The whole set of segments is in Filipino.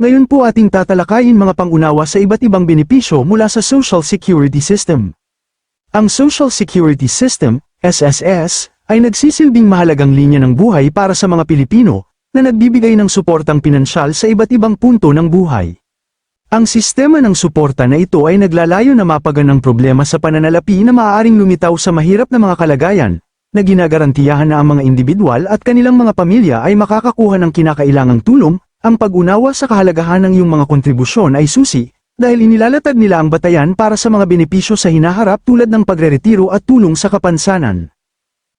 Ngayon po ating tatalakayin mga pangunawa sa iba't ibang benepisyo mula sa Social Security System. Ang Social Security System, SSS, ay nagsisilbing mahalagang linya ng buhay para sa mga Pilipino na nagbibigay ng suportang pinansyal sa iba't ibang punto ng buhay. Ang sistema ng suporta na ito ay naglalayo na mapagan ng problema sa pananalapi na maaaring lumitaw sa mahirap na mga kalagayan, na ginagarantiyahan na ang mga individual at kanilang mga pamilya ay makakakuha ng kinakailangang tulong, ang pag-unawa sa kahalagahan ng iyong mga kontribusyon ay susi, dahil inilalatag nila ang batayan para sa mga benepisyo sa hinaharap tulad ng pagreretiro at tulong sa kapansanan.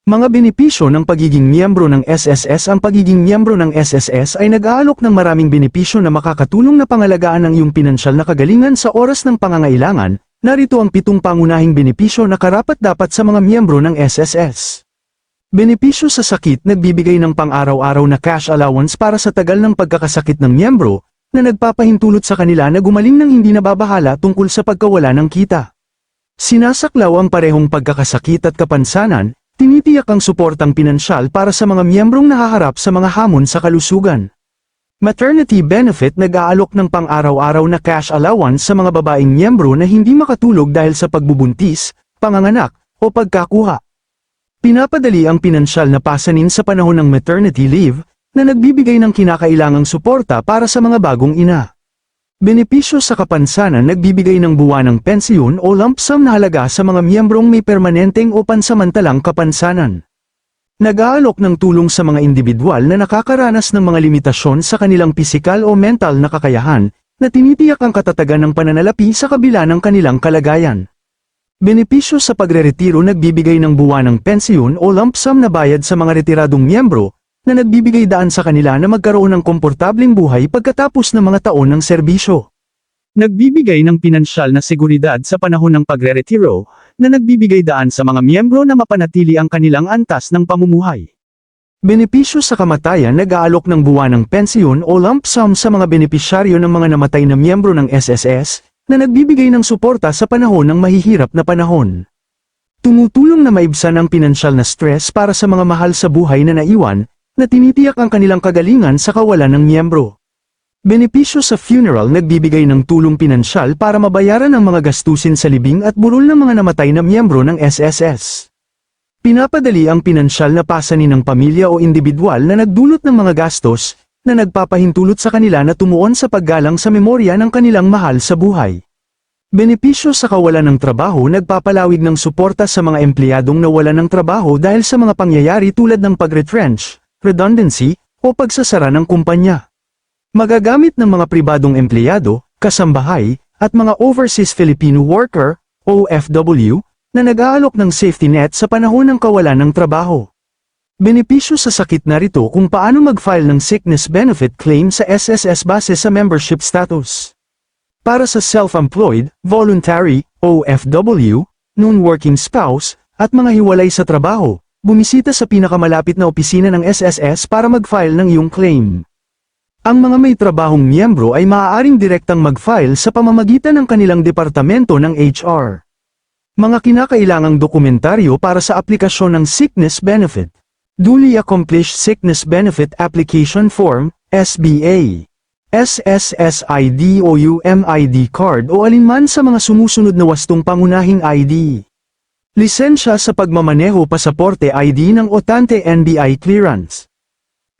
Mga benepisyo ng pagiging miyembro ng SSS Ang pagiging miyembro ng SSS ay nag-aalok ng maraming benepisyo na makakatulong na pangalagaan ang iyong pinansyal na kagalingan sa oras ng pangangailangan, narito ang pitong pangunahing benepisyo na karapat-dapat sa mga miyembro ng SSS. Benepisyo sa sakit nagbibigay ng pang-araw-araw na cash allowance para sa tagal ng pagkakasakit ng miyembro, na nagpapahintulot sa kanila na gumaling ng hindi nababahala tungkol sa pagkawala ng kita. Sinasaklaw ang parehong pagkakasakit at kapansanan, Tinitiyak ang suportang pinansyal para sa mga miyembrong nahaharap sa mga hamon sa kalusugan. Maternity benefit nag-aalok ng pang-araw-araw na cash allowance sa mga babaeng miyembro na hindi makatulog dahil sa pagbubuntis, panganganak, o pagkakuha. Pinapadali ang pinansyal na pasanin sa panahon ng maternity leave, na nagbibigay ng kinakailangang suporta para sa mga bagong ina. Benepisyo sa kapansanan nagbibigay ng buwanang pensiyon o lump sum na halaga sa mga miyembrong may permanenteng o pansamantalang kapansanan. Nag-aalok ng tulong sa mga individual na nakakaranas ng mga limitasyon sa kanilang pisikal o mental na kakayahan, na tinitiyak ang katatagan ng pananalapi sa kabila ng kanilang kalagayan. Benepisyo sa pagreretiro nagbibigay ng buwanang pensiyon o lump sum na bayad sa mga retiradong miyembro, na nagbibigay daan sa kanila na magkaroon ng komportableng buhay pagkatapos ng mga taon ng serbisyo. Nagbibigay ng pinansyal na seguridad sa panahon ng pagre-retiro, na nagbibigay daan sa mga miyembro na mapanatili ang kanilang antas ng pamumuhay. Benepisyo sa kamatayan nag-aalok ng buwanang pensyon o lump sum sa mga benepisyaryo ng mga namatay na miyembro ng SSS, na nagbibigay ng suporta sa panahon ng mahihirap na panahon. Tumutulong na maibsan ang pinansyal na stress para sa mga mahal sa buhay na naiwan, na tinitiyak ang kanilang kagalingan sa kawalan ng miyembro. Benepisyo sa funeral nagbibigay ng tulong pinansyal para mabayaran ang mga gastusin sa libing at burol ng mga namatay na miyembro ng SSS. Pinapadali ang pinansyal na pasanin ng pamilya o individual na nagdulot ng mga gastos, na nagpapahintulot sa kanila na tumuon sa paggalang sa memorya ng kanilang mahal sa buhay. Benepisyo sa kawalan ng trabaho nagpapalawig ng suporta sa mga empleyadong nawalan ng trabaho dahil sa mga pangyayari tulad ng pag-retrench, redundancy, o pagsasara ng kumpanya. Magagamit ng mga pribadong empleyado, kasambahay, at mga overseas Filipino worker, OFW, na nag-aalok ng safety net sa panahon ng kawalan ng trabaho. Benepisyo sa sakit narito kung paano mag-file ng sickness benefit claim sa SSS base sa membership status. Para sa self-employed, voluntary, OFW, non-working spouse, at mga hiwalay sa trabaho, bumisita sa pinakamalapit na opisina ng SSS para mag-file ng iyong claim. Ang mga may trabahong miyembro ay maaaring direktang mag-file sa pamamagitan ng kanilang departamento ng HR. Mga kinakailangang dokumentaryo para sa aplikasyon ng sickness benefit. Duly Accomplished Sickness Benefit Application Form, SBA. SSSID o UMID card o alinman sa mga sumusunod na wastong pangunahing ID. Lisensya sa pagmamaneho pasaporte ID ng Otante NBI clearance.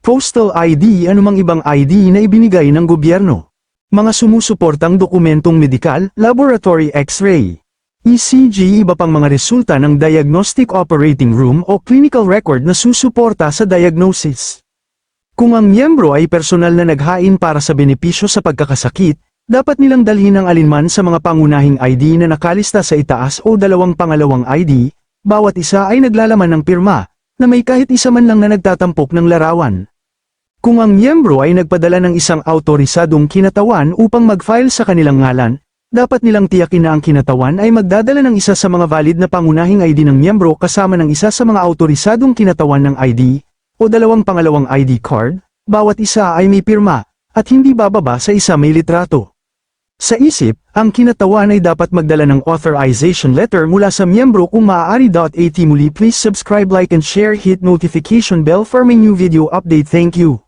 Postal ID anumang ibang ID na ibinigay ng gobyerno. Mga sumusuportang dokumentong medikal, laboratory x-ray. ECG iba pang mga resulta ng Diagnostic Operating Room o clinical record na susuporta sa diagnosis. Kung ang miyembro ay personal na naghain para sa benepisyo sa pagkakasakit, dapat nilang dalhin ang alinman sa mga pangunahing ID na nakalista sa itaas o dalawang pangalawang ID, bawat isa ay naglalaman ng pirma, na may kahit isa man lang na nagtatampok ng larawan. Kung ang miyembro ay nagpadala ng isang autorisadong kinatawan upang mag-file sa kanilang ngalan, Dapat nilang tiyakin na ang kinatawan ay magdadala ng isa sa mga valid na pangunahing ID ng miyembro kasama ng isa sa mga autorisadong kinatawan ng ID, o dalawang pangalawang ID card, bawat isa ay may pirma, at hindi bababa sa isa may litrato. Sa isip, ang kinatawan ay dapat magdala ng authorization letter mula sa miyembro kung maaari. At muli please subscribe like and share hit notification bell for my new video update thank you.